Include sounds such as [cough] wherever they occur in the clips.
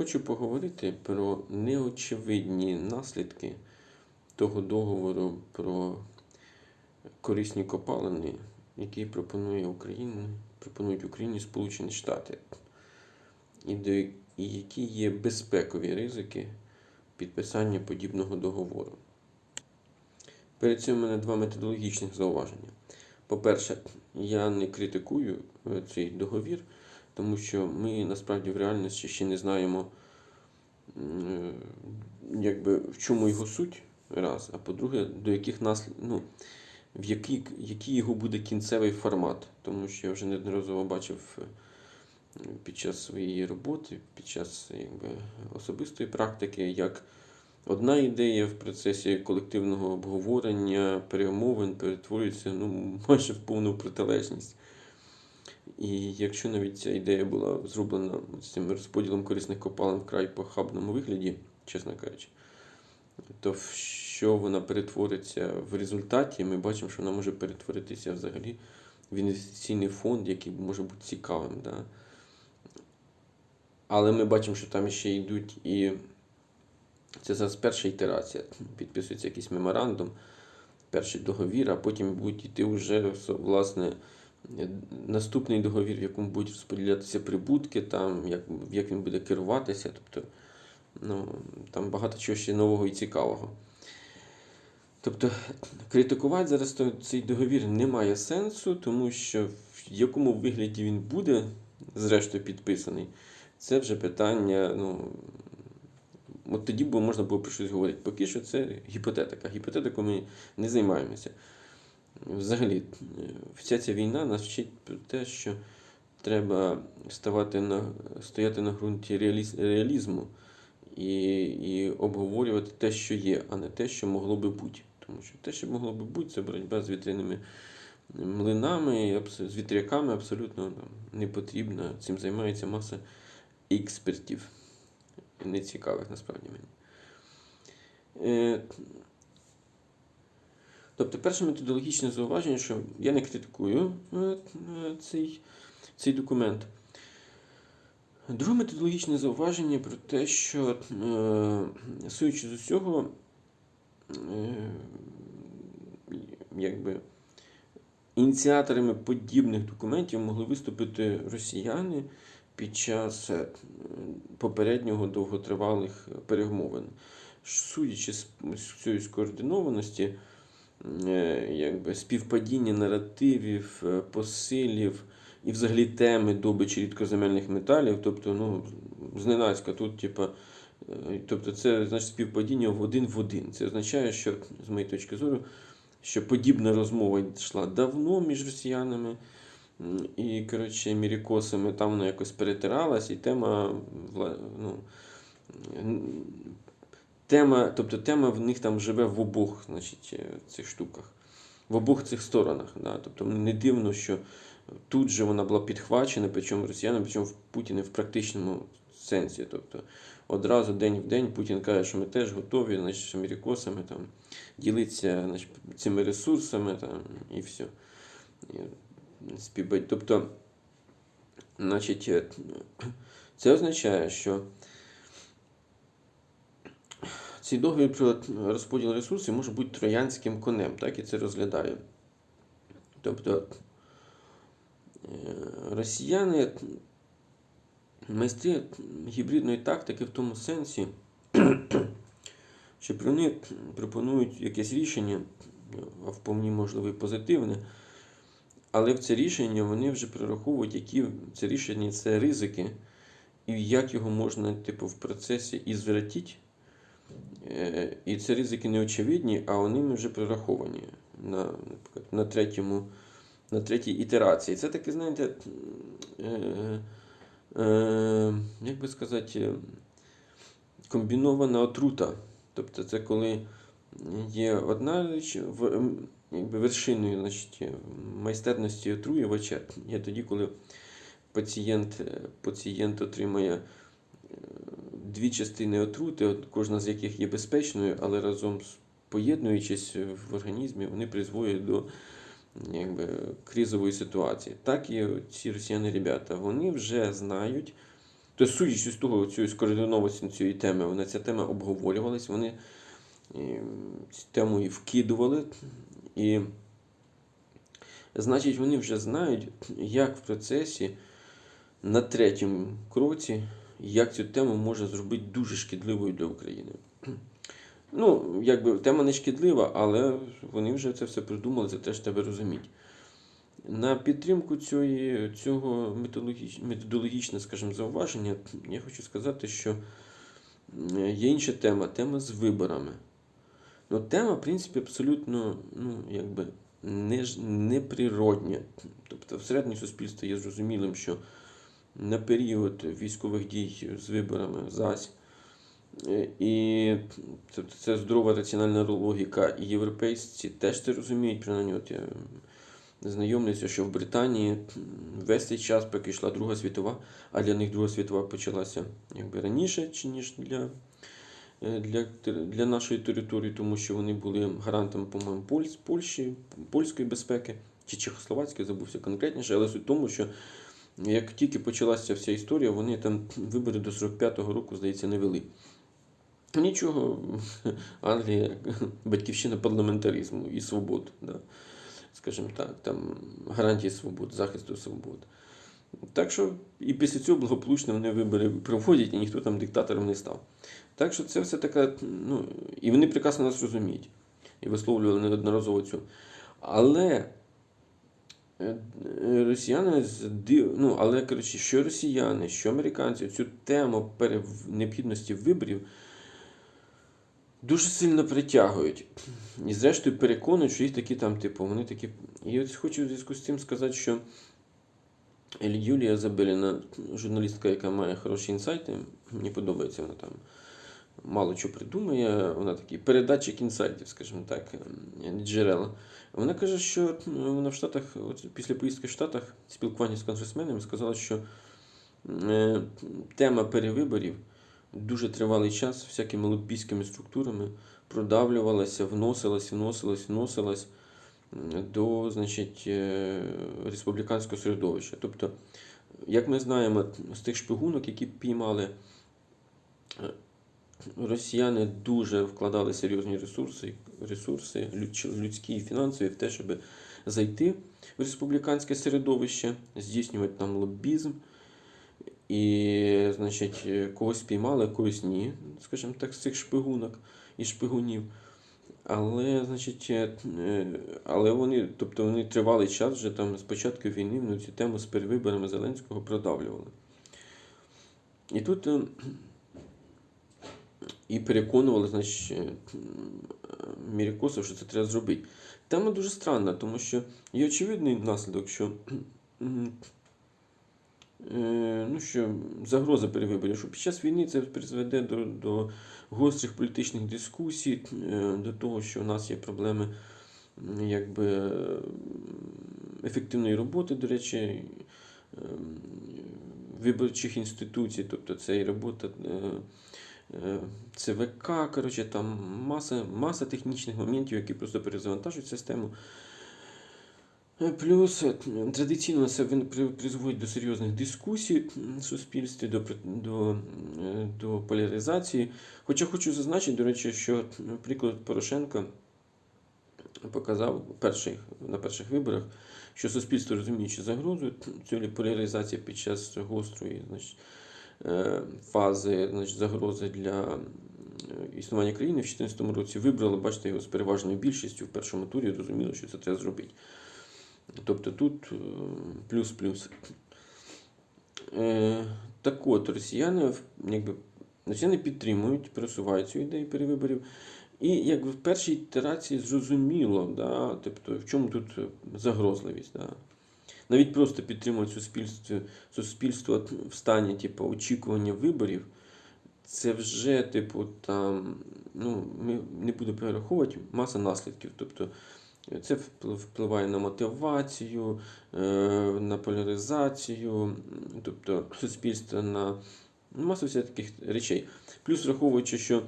Хочу поговорити про неочевидні наслідки того договору про корисні копалини, який пропонує Україна, пропонують Україні Сполучені Штати, і, до, і які є безпекові ризики підписання подібного договору. Перед цим у мене два методологічних зауваження. По-перше, я не критикую е, цей договір, тому що ми насправді в реальності ще не знаємо, якби, в чому його суть, раз, а по-друге, до яких наслід... ну, в який, який його буде кінцевий формат. Тому що я вже неодноразово бачив е, під час своєї роботи, під час якби, особистої практики, як одна ідея в процесі колективного обговорення, перемовин перетворюється ну, майже в повну протилежність. І якщо навіть ця ідея була зроблена з цим розподілом корисних копалин вкрай похабному вигляді, чесно кажучи, то що вона перетвориться в результаті, ми бачимо, що вона може перетворитися взагалі в інвестиційний фонд, який може бути цікавим. Да? Але ми бачимо, що там ще йдуть і це зараз перша ітерація. Підписується якийсь меморандум, перший договір, а потім будуть йти вже власне наступний договір, в якому будуть розподілятися прибутки, там, як, як він буде керуватися. Тобто ну, там багато чого ще нового і цікавого. Тобто критикувати зараз цей договір немає сенсу, тому що в якому вигляді він буде, зрештою, підписаний, це вже питання. ну, От тоді можна було про щось говорити. Поки що це гіпотетика. Гіпотетикою ми не займаємося. Взагалі, е, вся ця війна нас вчить про те, що треба ставати на, стояти на ґрунті реаліз, реалізму і, і обговорювати те, що є, а не те, що могло би бути. Тому що те, що могло би бути, це боротьба з вітряними млинами, з вітряками абсолютно ну, не потрібна. Цим займається маса експертів. Нецікавих насправді мені. Тобто, перше методологічне зауваження, що я не критикую е, е, цей, цей документ. Друге методологічне зауваження про те, що, е, судячи з усього, е, якби ініціаторами подібних документів могли виступити росіяни під час е, попереднього довготривалих перемовин. Судячи з цієї скоординованості, якби співпадіння наративів, е, посилів і взагалі теми добичі рідкоземельних металів, тобто, ну, зненацька тут, типа, е, тобто це значить співпадіння в один в один. Це означає, що, з моєї точки зору, що подібна розмова йшла давно між росіянами і, коротше, мірікосами, там вона якось перетиралась, і тема, ну, тема, тобто тема в них там живе в обох значить, е, цих штуках, в обох цих сторонах. Да? Тобто не дивно, що тут же вона була підхвачена, причому росіянами, причому в Путіна в практичному сенсі. Тобто одразу день в день Путін каже, що ми теж готові значить, америкосами там, ділитися значить, цими ресурсами там, і все. Тобто, значить, е, [clears throat] це означає, що цей договір про розподіл ресурсів може бути троянським конем, так і це розглядає. Тобто е, росіяни майстри гібридної тактики в тому сенсі, що вони пропонують якесь рішення, а вповні можливо і позитивне, але в це рішення вони вже прораховують, які це рішення це ризики, і як його можна типу, в процесі і звертити. Е, І це ризики не очевидні, а вони вже прораховані на, на, третьому, на третій ітерації. Це таке, знаєте, е, е, як би сказати, комбінована отрута. Тобто це коли є одна річ, в, якби вершиною значить, майстерності отруювача є тоді, коли пацієнт, е, пацієнт отримає дві частини отрути, кожна з яких є безпечною, але разом поєднуючись в організмі, вони призводять до якби, кризової ситуації. Так і ці росіяни ребята, вони вже знають Тобто, судячи з того, цієї скоординованості цієї теми, вона ця тема обговорювалась, вони цю тему і вкидували. І, значить, вони вже знають, як в процесі на третьому кроці, як цю тему можна зробити дуже шкідливою для України. [clears throat] Ну, якби тема не шкідлива, але вони вже це все придумали, це теж треба розуміти. На підтримку цієї, цього методологіч- методологічне, скажімо, зауваження, я хочу сказати, що є інша тема, тема з виборами. Ну, тема, в принципі, абсолютно ну, якби, не, неприродня. Тобто, всередині суспільства є зрозумілим, що на період військових дій з виборами зась. Е, І тобто, це здорова раціональна логіка. І європейці теж це розуміють. Принаймні, от я знайомлюся, що в Британії весь цей час, поки йшла Друга світова, а для них Друга світова почалася якби раніше, чи ніж для, е, для, для нашої території, тому що вони були гарантом, по-моєму, Польщі, польської безпеки чи Чехословацької, забувся конкретніше, але суть в тому, що як тільки почалася вся історія, вони там вибори до 45-го року, здається, не вели. Нічого, Англія батьківщина парламентаризму і свобод, да. скажімо так, там гарантії свобод, захисту свобод. Так що і після цього благополучно вони вибори проводять, і ніхто там диктатором не став. Так що це все така, ну, і вони прекрасно нас розуміють. І висловлювали неодноразово цю. Але росіяни з ну, але коротше, що росіяни, що американці цю тему пере... необхідності виборів дуже сильно притягують. І зрештою переконують, що їх такі там, типу, вони такі. І от хочу в зв'язку з цим сказати, що Юлія Забеліна, журналістка, яка має хороші інсайти, мені подобається вона там. Мало що придумує, вона такий передатчик інсайтів, скажімо так, ем, джерела. Вона каже, що ну, вона в Штатах, от після поїздки в Штатах, спілкування з конгресменами, сказала, що е, тема перевиборів дуже тривалий час всякими лобійськими структурами продавлювалася, вносилась, вносилась, вносилась до значить, е, республіканського середовища. Тобто, як ми знаємо, з тих шпигунок, які піймали, е, росіяни дуже вкладали серйозні ресурси, ресурси людські і фінансові в те, щоб зайти в республіканське середовище, здійснювати там лобізм. І, значить, когось спіймали, когось ні, скажімо так, з цих шпигунок і шпигунів. Але, значить, е, але вони, тобто вони тривалий час вже там з початку війни вони цю тему з перевиборами Зеленського продавлювали. І тут е, і переконували, значить, е, Мірікосов, що це треба зробити. Тема дуже странна, тому що є очевидний наслідок, що е, ну що, загроза перевиборів, що під час війни це призведе до, до гострих політичних дискусій, е, до того, що у нас є проблеми якби, ефективної роботи, до речі, виборчих інституцій, тобто це і робота. Е, ЦВК, коротше, там маса, маса технічних моментів, які просто перезавантажують систему. Е, Плюс е, традиційно це призводить до серйозних дискусій в суспільстві, до, до, до поляризації. Хоча хочу зазначити, до речі, що приклад Порошенка показав перших, на перших виборах, що суспільство розуміючи загрозу цієї поляризації під час гострої значить, фази значить, загрози для е, існування країни в 2014 році вибрали, бачите, його з переважною більшістю в першому турі, розуміло, що це треба зробити. Тобто тут е, плюс-плюс. Е, Так от, росіяни, якби, росіяни підтримують, просувають цю ідею перевиборів. І якби в першій ітерації зрозуміло, да, тобто, в чому тут загрозливість. Да. Навіть просто підтримують суспільство, суспільство в стані типу, очікування виборів, це вже, типу, там, ну, ми не буду перераховувати, маса наслідків. Тобто, це впливає на мотивацію, е, на поляризацію, тобто суспільство на ну, масу всяких речей. Плюс враховуючи, що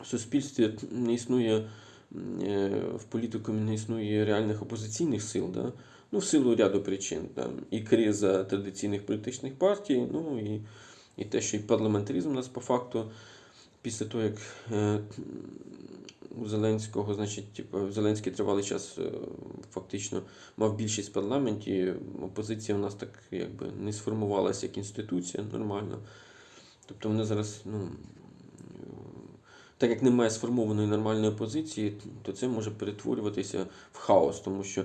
в суспільстві не існує е, в політику не існує реальних опозиційних сил, да? Ну, в силу ряду причин. Там, і криза традиційних політичних партій, ну і, і те, що і парламентаризм у нас по факту, після того, як е, у Зеленського, значить, типу, Зеленський тривалий час е, фактично мав більшість в парламенті, опозиція у нас так якби не сформувалася як інституція нормально. Тобто вони зараз, ну, так як немає сформованої нормальної опозиції, то це може перетворюватися в хаос, тому що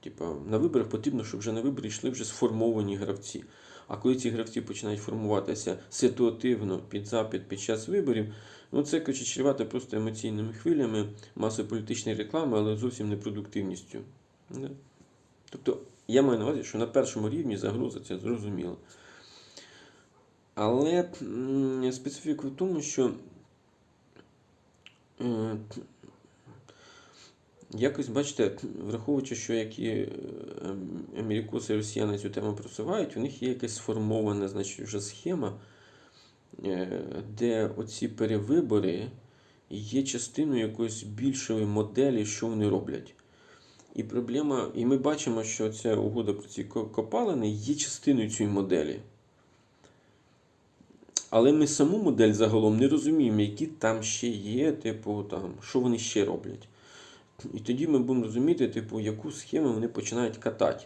типа, на виборах потрібно, щоб вже на вибори йшли вже сформовані гравці. А коли ці гравці починають формуватися ситуативно під запит під час виборів, ну це коротше, чревато просто емоційними хвилями, масою політичної реклами, але зовсім не продуктивністю. Да? Тобто я маю на увазі, що на першому рівні загроза це зрозуміло. Але специфіка в тому, що е, якось, бачите, враховуючи, що які е, америкоси і росіяни цю тему просувають, у них є якась сформована значить, вже схема, е, де оці перевибори є частиною якоїсь більшої моделі, що вони роблять. І проблема, і ми бачимо, що ця угода про ці ко- копалини є частиною цієї моделі. Але ми саму модель загалом не розуміємо, які там ще є, типу, там, що вони ще роблять. І тоді ми будемо розуміти, типу, яку схему вони починають катати.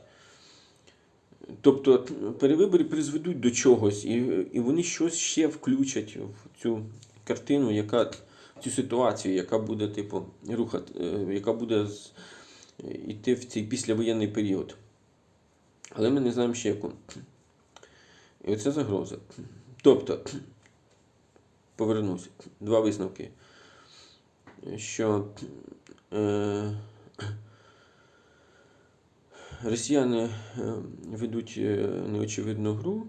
Тобто перевибори призведуть до чогось, і, і вони щось ще включать в цю картину, яка цю ситуацію, яка буде, типу, рухати, е, яка буде з- йти в цей післявоєнний період. Але ми не знаємо ще яку. І оце загроза. Тобто, повернуся, два висновки. Що е, [clears throat] росіяни е, ведуть е, неочевидну гру,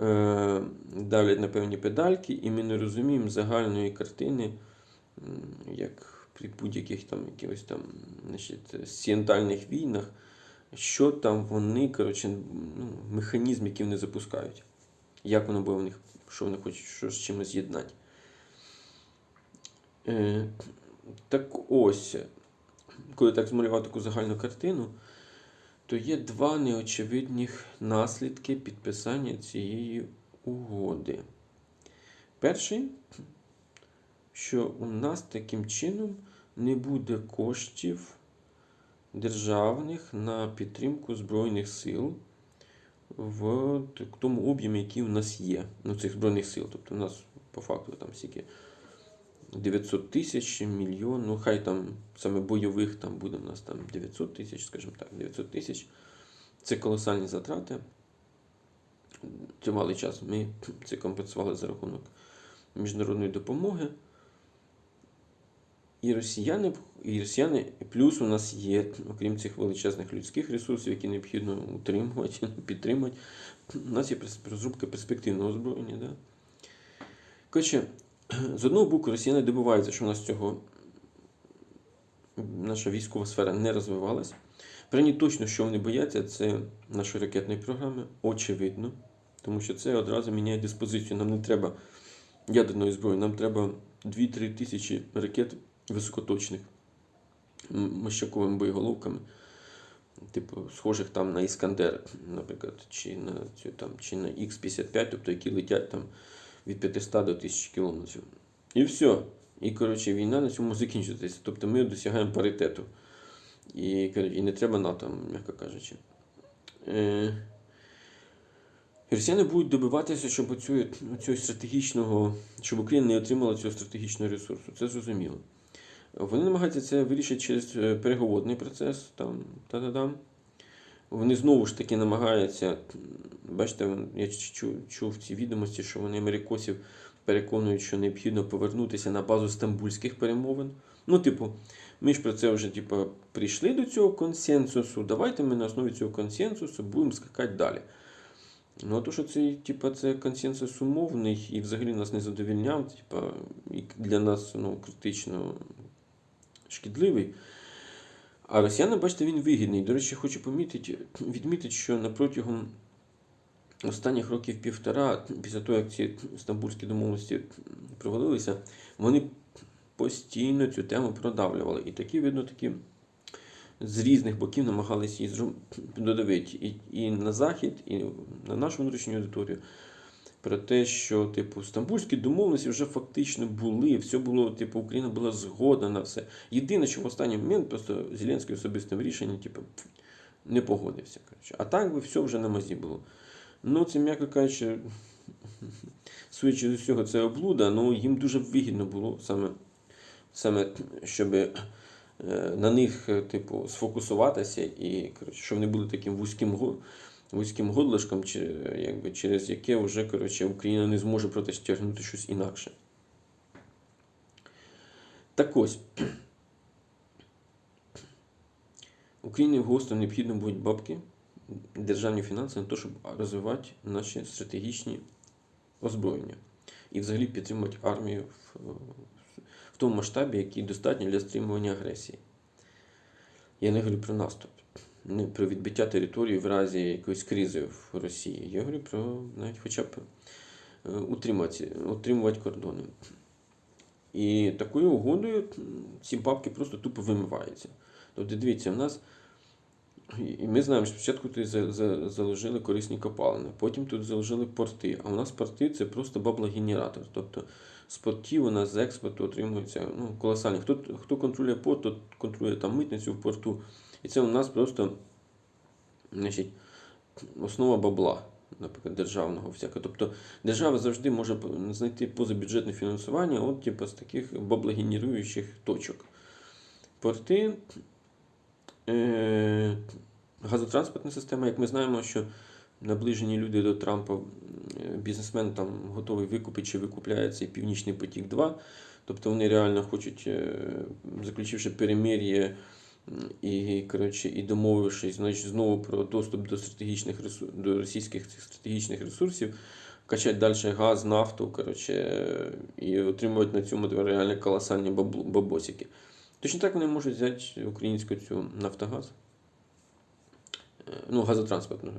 е, давлять на певні педальки, і ми не розуміємо загальної картини, як при будь-яких там якихось там сієнтальних війнах, що там вони, коротше, ну, механізм, який вони запускають. Як воно буде в них, що вони хочуть що з чимось з'єднати. Так ось, коли так змалювати таку загальну картину, то є два неочевидних наслідки підписання цієї угоди. Перший, що у нас таким чином не буде коштів державних на підтримку Збройних сил в тому об'ємі, який у нас є, ну, цих Збройних сил. Тобто у нас по факту там стільки 900 тисяч, мільйон, ну хай там саме бойових там буде у нас там 900 тисяч, скажімо так, 900 тисяч. Це колосальні затрати. Тривалий час ми це компенсували за рахунок міжнародної допомоги. І росіяни, і росіяни, плюс у нас є, окрім цих величезних людських ресурсів, які необхідно утримувати, [laughs] підтримати. У нас є розробка перспективного озброєння. Да? Коротше, з одного боку, росіяни добиваються, що у нас цього наша військова сфера не розвивалась. Принаймні точно, що вони бояться, це нашої ракетної програми, очевидно. Тому що це одразу міняє диспозицію. Нам не треба ядерної зброї, нам треба 2-3 тисячі ракет високоточних мощаковими боєголовками, типу, схожих там на Іскандер, наприклад, чи на цю там, чи на Х-55, тобто які летять там від 500 до 1000 кілометрів. І все. І коротше, війна на цьому закінчується. Тобто ми досягаємо паритету. І, коротше, і не треба НАТО, м'яко кажучи. Е, Росіяни будуть добиватися, щоб оцю, оцього стратегічного, щоб Україна не отримала цього стратегічного ресурсу. Це зрозуміло. Вони намагаються це вирішити через е, переговорний процес. Там, та-та-дам. Вони знову ж таки намагаються, бачите, я чув, ці відомості, що вони америкосів переконують, що необхідно повернутися на базу стамбульських перемовин. Ну, типу, ми ж про це вже типу, прийшли до цього консенсусу. Давайте ми на основі цього консенсусу будемо скакати далі. Ну, а то, що це, типу, це консенсус умовний і взагалі нас не задовільняв, типу, і для нас ну, критично шкідливий. А росіяни, бачите, він вигідний. До речі, хочу помітити, відмітити, що на протягом останніх років півтора, після того, як ці стамбульські домовленості провалилися, вони постійно цю тему продавлювали. І такі, видно, такі з різних боків намагалися її додавити і, і на захід, і на нашу внутрішню аудиторію. Про те, що типу стамбульські домовленості вже фактично були, все було, типу, Україна була згодна на все. Єдине, що в останній момент просто Зеленський особистим рішенням, типу, не погодився. Коротше. А так би все вже на мазі було. Ну, це, м'яко кажучи, судячи з усього, це облуда, ну їм дуже вигідно було саме, саме щоб е, на них, е, типу, сфокусуватися і коротше, щоб вони були таким вузьким, вузьким годлишком, якби, через яке вже коротше, Україна не зможе протягнути щось інакше. Так ось. [clears throat] Україні гостро необхідно будуть бабки, державні фінанси на те, щоб розвивати наші стратегічні озброєння і взагалі підтримувати армію в, в тому масштабі, який достатньо для стримування агресії. Я не говорю про наступ, про відбиття території в разі якоїсь кризи в Росії. Я говорю про навіть хоча б е, утримати, утримувати кордони. І такою угодою ці бабки просто тупо вимиваються. Тобто, дивіться, в нас. І ми знаємо, що спочатку тут за- за- заложили корисні копалини, потім тут заложили порти. А у нас порти це просто баблогенератор. Тобто з портів у нас з експорту отримується ну, колосальні. Хто, хто контролює порт, тот контролює там митницю в порту. І це у нас просто значить, основа бабла, наприклад, державного всякого. Тобто держава завжди може знайти позабюджетне фінансування от, типу, з таких баблогенеруючих точок. Порти, е, газотранспортна система, як ми знаємо, що наближені люди до Трампа, бізнесмен там готовий викупити чи викупляє цей Північний потік 2. Тобто вони реально хочуть, е, заключивши перемир'я і, коротше, і домовившись значить, знову про доступ до стратегічних ресурсів, до російських цих стратегічних ресурсів, качати далі газ, нафту, коротше, і отримувати на цьому реально колосальні бабосики. Точно так вони можуть взяти українську цю Нафтогаз, е, ну, газотранспортну,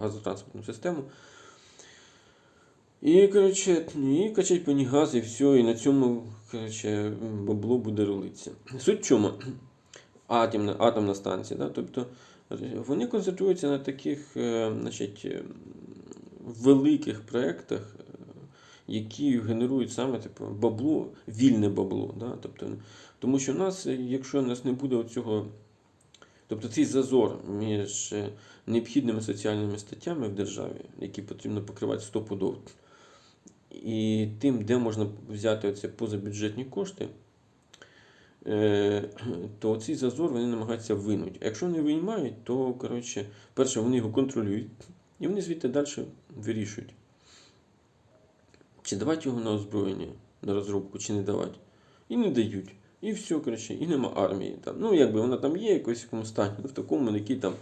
газотранспортну систему. І, коротше, і качать по ній газ, і все, і на цьому, коротше, бабло буде рулитися. Суть в чому? Атомна, атомна станція. Да? Тобто вони концентруються на таких е, значить, е, великих проєктах, е, які генерують саме типу, бабло, вільне бабло. Да? Тобто, тому що в нас, якщо у нас не буде оцього, тобто цей зазор між необхідними соціальними статтями в державі, які потрібно покривати стопудов, і тим, де можна взяти оці позабюджетні кошти, [clears throat] то цей зазор вони намагаються винути. Якщо не виймають, то коротше, перше, вони його контролюють, і вони звідти далі вирішують. Чи давати його на озброєння, на розробку, чи не давати. І не дають. І все, коротше, і нема армії. Там. Ну, якби вона там є якось в якомусь стані, ну, в такому, який там,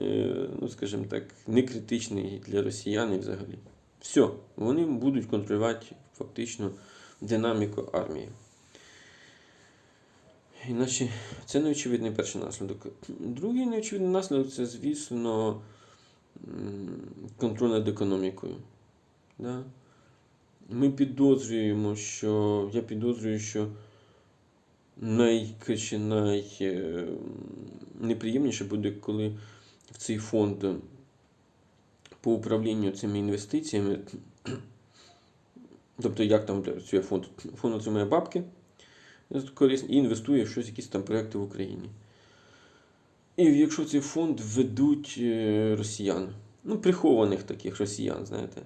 е, ну, скажімо так, не критичний для росіян і взагалі. Все, вони будуть контролювати фактично динаміку армії. Іначе це неочевидний перший наслідок. Другий неочевидний наслідок це, звісно, контроль над економікою. Да? Ми підозрюємо, що я підозрюю, що найкраще, найнеприємніше буде, коли в цей фонд по управлінню цими інвестиціями, тобто як там працює фонд? Фонд отримує бабки корисні і інвестує в щось, якісь там проекти в Україні. І якщо цей фонд введуть е, росіян, ну, прихованих таких росіян, знаєте.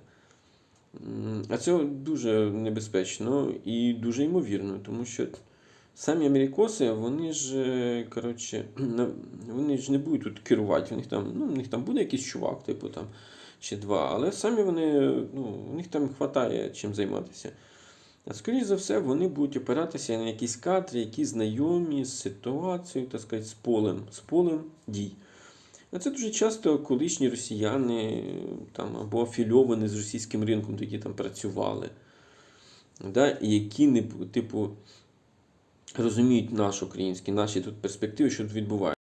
А це дуже небезпечно і дуже ймовірно, тому що самі америкоси, вони ж, е, коротше, [clears throat] вони ж не будуть тут керувати. У них там, ну, у них там буде якийсь чувак, типу там, чи два, але самі вони, ну, у них там вистачає чим займатися. А скоріш за все, вони будуть опиратися на якісь кадри, які знайомі з ситуацією, так сказати, з полем, з полем дій. А це дуже часто колишні росіяни там, або афільовані з російським ринком, які там працювали, да, і які не, типу, розуміють наш український, наші тут перспективи, що тут відбувається.